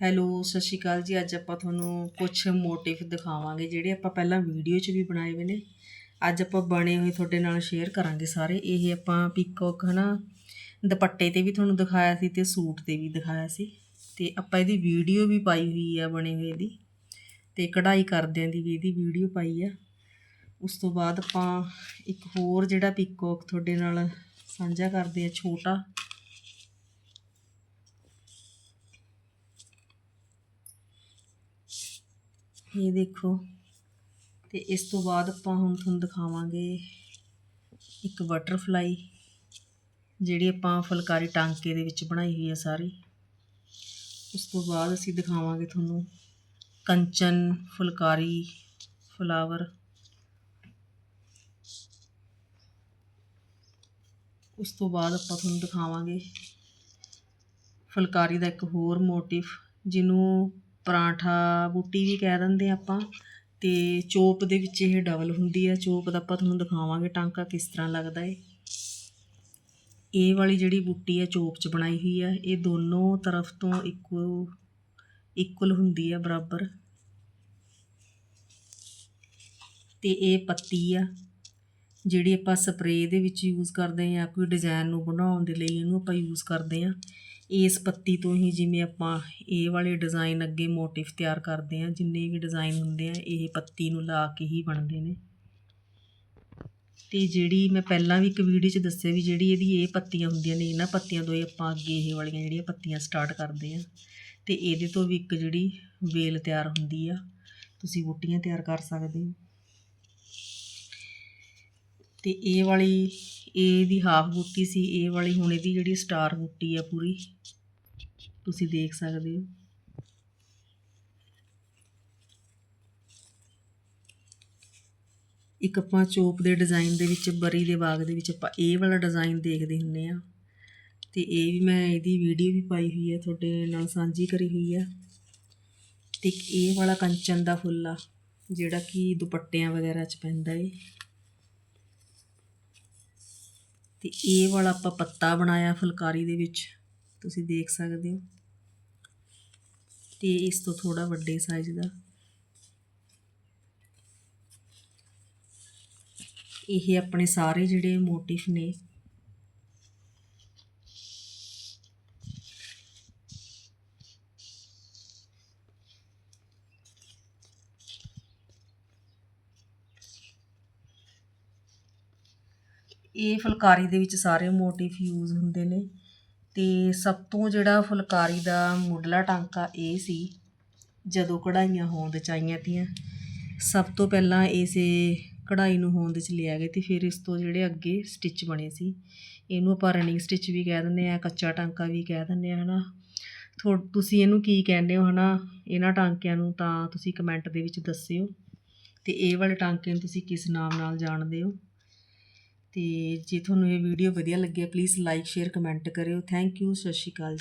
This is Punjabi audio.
ਹੈਲੋ, ਸਤਿ ਸ਼੍ਰੀ ਅਕਾਲ ਜੀ। ਅੱਜ ਆਪਾਂ ਤੁਹਾਨੂੰ ਕੁਝ ਮੋਟਿਵ ਦਿਖਾਵਾਂਗੇ, ਜਿਹੜੇ ਆਪਾਂ ਪਹਿਲਾਂ ਵੀਡੀਓ 'ਚ ਵੀ ਬਣਾਏ ਹੋਏ ਨੇ। ਅੱਜ ਆਪਾਂ ਬਣੇ ਹੋਏ ਤੁਹਾਡੇ ਨਾਲ ਸ਼ੇਅਰ ਕਰਾਂਗੇ ਸਾਰੇ। ਇਹ ਆਪਾਂ ਪੀਕੋਕ ਹਨਾ, ਦੁਪੱਟੇ ਤੇ ਵੀ ਤੁਹਾਨੂੰ ਦਿਖਾਇਆ ਸੀ ਤੇ ਸੂਟ ਤੇ ਵੀ ਦਿਖਾਇਆ ਸੀ। ਤੇ ਆਪਾਂ ਇਹਦੀ ਵੀਡੀਓ ਵੀ ਪਾਈ ਹੋਈ ਆ ਬਣੇ ਹੋਏ ਦੀ। ਤੇ ਕਢਾਈ ਕਰਦਿਆਂ ਦੀ ਵੀ ਇਹਦੀ ਵੀਡੀਓ ਪਾਈ ਆ। ਉਸ ਤੋਂ ਬਾਅਦ ਆਪਾਂ ਇੱਕ ਹੋਰ ਜਿਹੜਾ ਪੀਕੋਕ ਤੁਹਾਡੇ ਨਾਲ ਸਾਂਝਾ ਕਰਦੇ ਆ, ਛੋਟਾ। ਇਹ ਦੇਖੋ। ਤੇ ਇਸ ਤੋਂ ਬਾਅਦ ਆਪਾਂ ਹੁਣ ਤੁਹਾਨੂੰ ਦਿਖਾਵਾਂਗੇ ਇੱਕ ਬਟਰਫਲਾਈ ਜਿਹੜੀ ਆਪਾਂ ਫੁਲਕਾਰੀ ਟਾਂਕੇ ਦੇ ਵਿੱਚ ਬਣਾਈ ਹੋਈ ਹੈ ਸਾਰੀ। ਉਸ ਤੋਂ ਬਾਅਦ ਅਸੀਂ ਦਿਖਾਵਾਂਗੇ ਤੁਹਾਨੂੰ ਕੰਚਨ ਫੁਲਕਾਰੀ ਫਲਾਵਰ ਉਸ ਤੋਂ ਬਾਅਦ ਆਪਾਂ ਤੁਹਾਨੂੰ ਦਿਖਾਵਾਂਗੇ ਫੁਲਕਾਰੀ ਦਾ ਇੱਕ ਹੋਰ ਮੋਟਿਵ ਜਿਹਨੂੰ ਪਰਾਂਠਾ ਬੂਟੀ ਵੀ ਕਹਿ ਦਿੰਦੇ ਆਪਾਂ, ਤੇ ਚੋਪ ਦੇ ਵਿੱਚ ਇਹ ਡਬਲ ਹੁੰਦੀ ਆ ਚੋਪ ਦਾ ਆਪਾਂ ਤੁਹਾਨੂੰ ਦਿਖਾਵਾਂਗੇ ਟਾਂਕਾ ਕਿਸ ਤਰ੍ਹਾਂ ਲੱਗਦਾ ਏ। ਇਹ ਵਾਲੀ ਜਿਹੜੀ ਬੂਟੀ ਆ ਚੋਪ 'ਚ ਬਣਾਈ ਹੋਈ ਆ ਇਹ ਦੋਨੋਂ ਤਰਫ ਤੋਂ ਇੱਕੋ ਇਕੁਅਲ ਹੁੰਦੀ ਆ ਬਰਾਬਰ। ਤੇ ਇਹ ਪੱਤੀ ਆ, ਜਿਹੜੀ ਆਪਾਂ ਸਪਰੇਅ ਦੇ ਵਿੱਚ ਯੂਜ਼ ਕਰਦੇ ਹਾਂ ਕੋਈ ਡਿਜ਼ਾਈਨ ਨੂੰ ਬਣਾਉਣ ਦੇ ਲਈ ਇਹਨੂੰ ਆਪਾਂ ਯੂਜ਼ ਕਰਦੇ ਹਾਂ। ਇਸ ਪੱਤੀ ਤੋਂ ਹੀ ਜਿਵੇਂ ਆਪਾਂ ਇਹ ਵਾਲੇ ਡਿਜ਼ਾਈਨ ਅੱਗੇ ਮੋਟਿਵ ਤਿਆਰ ਕਰਦੇ ਹਾਂ, ਜਿੰਨੇ ਵੀ ਡਿਜ਼ਾਈਨ ਹੁੰਦੇ ਆ, ਇਹ ਪੱਤੀ ਨੂੰ ਲਾ ਕੇ ਹੀ ਬਣਦੇ ਨੇ। ਤੇ ਜਿਹੜੀ ਮੈਂ ਪਹਿਲਾਂ ਵੀ ਇੱਕ ਵੀਡੀਓ 'ਚ ਦੱਸਿਆ ਵੀ ਜਿਹੜੀ ਇਹਦੀ ਇਹ ਪੱਤੀਆਂ ਹੁੰਦੀਆਂ ਨੇ, ਇਹਨਾਂ ਪੱਤੀਆਂ ਤੋਂ ਹੀ ਆਪਾਂ ਅੱਗੇ ਇਹ ਵਾਲੀਆਂ ਜਿਹੜੀਆਂ ਪੱਤੀਆਂ ਸਟਾਰਟ ਕਰਦੇ ਆ ਤੇ ਇਹਦੇ ਤੋਂ ਵੀ ਇੱਕ ਜਿਹੜੀ ਵੇਲ ਤਿਆਰ ਹੁੰਦੀ ਆ, ਤੁਸੀਂ ਬੂਟੀਆਂ ਤਿਆਰ ਕਰ ਸਕਦੇ ਹੋ। ਤੇ ਇਹ ਵਾਲੀ ਇਹ ਦੀ ਹਾਫ ਬੂਟੀ ਸੀ ਇਹ ਵਾਲੀ ਹੁਣ ਇਹਦੀ ਜਿਹੜੀ ਸਟਾਰ ਬੂਟੀ ਆ ਪੂਰੀ। ਤੁਸੀਂ ਦੇਖ ਸਕਦੇ ਹੋ। ਇੱਕ ਆਪਾਂ ਚੋਪ ਦੇ ਡਿਜ਼ਾਈਨ ਦੇ ਵਿੱਚ, ਬਰੀ ਦੇ ਬਾਗ ਦੇ ਵਿੱਚ ਆਪਾਂ ਇਹ ਵਾਲਾ ਡਿਜ਼ਾਈਨ ਦੇਖਦੇ ਹੁੰਨੇ ਆ। ਤੇ ਇਹ ਵੀ ਮੈਂ ਇਹਦੀ ਵੀਡੀਓ ਵੀ ਪਾਈ ਹੋਈ ਹੈ ਤੁਹਾਡੇ ਨਾਲ ਸਾਂਝੀ ਕਰੀ ਹੋਈ ਆ। ਤੇ ਇੱਕ ਇਹ ਵਾਲਾ ਕੰਚਨ ਦਾ ਫੁੱਲ ਆ, ਜਿਹੜਾ ਕਿ ਦੁਪੱਟਿਆਂ ਵਗੈਰਾ 'ਚ ਪੈਂਦਾ ਏ। ਤੇ ਇਹ ਵਾਲਾ ਆਪਾਂ ਪੱਤਾ ਬਣਾਇਆ ਫੁਲਕਾਰੀ ਦੇ ਵਿੱਚ। ਤੁਸੀਂ ਦੇਖ ਸਕਦੇ ਹੋ। ਤੇ ਇਸ ਤੋਂ ਥੋੜਾ ਵੱਡੇ ਸਾਈਜ਼ ਦਾ। ਇਹ ਆਪਣੇ ਸਾਰੇ ਜਿਹੜੇ ਮੋਟਿਵ ਨੇ ਇਹ ਫੁਲਕਾਰੀ ਦੇ ਵਿੱਚ ਸਾਰੇ ਮੋਟਿਵ ਯੂਜ਼ ਹੁੰਦੇ ਨੇ। ਤੇ ਸਭ ਤੋਂ ਜਿਹੜਾ ਫੁਲਕਾਰੀ ਦਾ ਮੁੱਢਲਾ ਟਾਂਕਾ ਇਹ ਸੀ, ਜਦੋਂ ਕਢਾਈਆਂ ਹੋਂਦ ਚ ਆਈਆਂ ਤੀਆਂ। ਸਭ ਤੋਂ ਪਹਿਲਾਂ ਇਸੇ ਕਢਾਈ ਨੂੰ ਹੋਂਦ ਚ ਲਿਆ ਗਿਆ ਤੇ ਫਿਰ ਇਸ ਤੋਂ ਜਿਹੜੇ ਅੱਗੇ ਸਟਿਚ ਬਣੇ ਸੀ। ਇਹਨੂੰ ਆਪਾਂ ਰਨਿੰਗ ਸਟਿਚ ਵੀ ਕਹਿ ਦਿੰਦੇ ਆ ਕੱਚਾ ਟਾਂਕਾ ਵੀ ਕਹਿ ਦਿੰਦੇ ਆ ਹਨਾ। ਤੁਸੀਂ ਇਹਨੂੰ ਕੀ ਕਹਿੰਦੇ ਹੋ, ਹਨਾ? ਇਹਨਾਂ ਟਾਂਕਿਆਂ ਨੂੰ ਤਾਂ ਤੁਸੀਂ ਕਮੈਂਟ ਦੇ ਵਿੱਚ ਦੱਸਿਓ। ਤੇ ਇਹ ਵਾਲੇ ਟਾਂਕੇ ਨੂੰ ਤੁਸੀਂ ਕਿਸ ਨਾਮ ਨਾਲ ਜਾਣਦੇ ਹੋ? ਤੇ ਜੇ ਤੁਹਾਨੂੰ ਇਹ ਵੀਡੀਓ ਵਧੀਆ ਲੱਗਿਆ ਪਲੀਜ਼ ਲਾਈਕ ਸ਼ੇਅਰ ਕਮੈਂਟ ਕਰਿਓ। Thank you Sat Sri Akal